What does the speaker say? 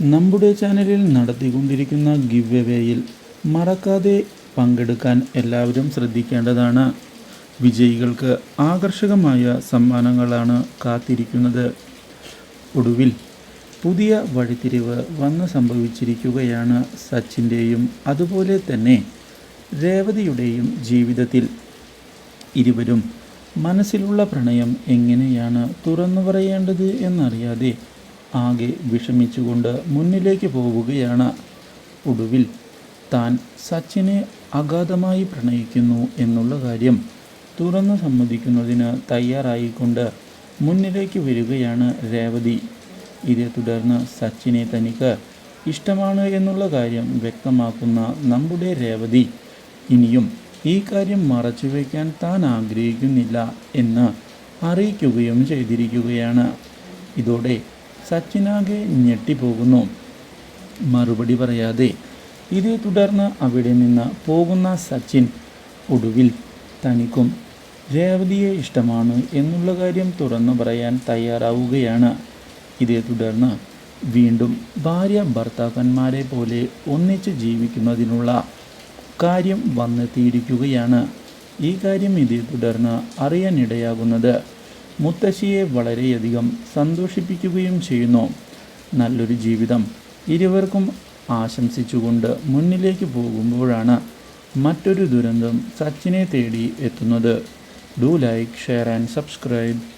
നമ്മുടെ ചാനലിൽ നടത്തിക്കൊണ്ടിരിക്കുന്ന ഗിവ് എവേയിൽ മറക്കാതെ പങ്കെടുക്കാൻ എല്ലാവരും ശ്രദ്ധിക്കേണ്ടതാണ്. വിജയികൾക്ക് ആകർഷകമായ സമ്മാനങ്ങളാണ് കാത്തിരിക്കുന്നത്. ഒടുവിൽ പുതിയ വഴിത്തിരിവ് വന്ന് സംഭവിച്ചിരിക്കുകയാണ് സച്ചിന്റെയും അതുപോലെ തന്നെ രേവതിയുടെയും ജീവിതത്തിൽ. ഇരുവരും മനസ്സിലുള്ള പ്രണയം എങ്ങനെയാണ് തുറന്നു പറയേണ്ടത് എന്നറിയാതെ ആകെ വിഷമിച്ചുകൊണ്ട് മുന്നിലേക്ക് പോവുകയാണ്. ഒടുവിൽ താൻ സച്ചിനെ അഗാധമായി പ്രണയിക്കുന്നു എന്നുള്ള കാര്യം തുറന്നു സമ്മതിക്കുന്നതിന് തയ്യാറായിക്കൊണ്ട് മുന്നിലേക്ക് വരികയാണ് രേവതി. ഇതേ തുടർന്ന് സച്ചിനെ തനിക്ക് ഇഷ്ടമാണ് എന്നുള്ള കാര്യം വ്യക്തമാക്കുന്ന നമ്മുടെ രേവതി ഇനിയും ഈ കാര്യം മറച്ചുവെക്കാൻ താൻ ആഗ്രഹിക്കുന്നില്ല എന്ന് അറിയിക്കുകയും ചെയ്തിരിക്കുകയാണ്. ഇതോടെ സച്ചിനാകെ ഞെട്ടിപ്പോകുന്നു. മറുപടി പറയാതെ ഇതേ തുടർന്ന് അവിടെ നിന്ന് പോകുന്ന സച്ചിൻ ഒടുവിൽ തനിക്കും രേവതിയെ ഇഷ്ടമാണ് എന്നുള്ള കാര്യം തുറന്നു പറയാൻ തയ്യാറാവുകയാണ്. ഇതേ തുടർന്ന് വീണ്ടും ഭാര്യ ഭർത്താക്കന്മാരെ പോലെ ഒന്നിച്ച് ജീവിക്കുന്നതിനുള്ള കാര്യം വന്നെത്തിയിരിക്കുകയാണ്. ഈ കാര്യം ഇതേ തുടർന്ന് അറിയാനിടയാകുന്നത് മുത്തശ്ശിയെ വളരെയധികം സന്തോഷിപ്പിക്കുകയും ചെയ്യുന്നു. നല്ലൊരു ജീവിതം. ഇരുവർക്കും ആശംസിച്ചുകൊണ്ട് മുന്നിലേക്ക് പോകുമ്പോഴാണ് മറ്റൊരു ദുരന്തം സച്ചിനെ തേടി എത്തുന്നത്. Do like share and subscribe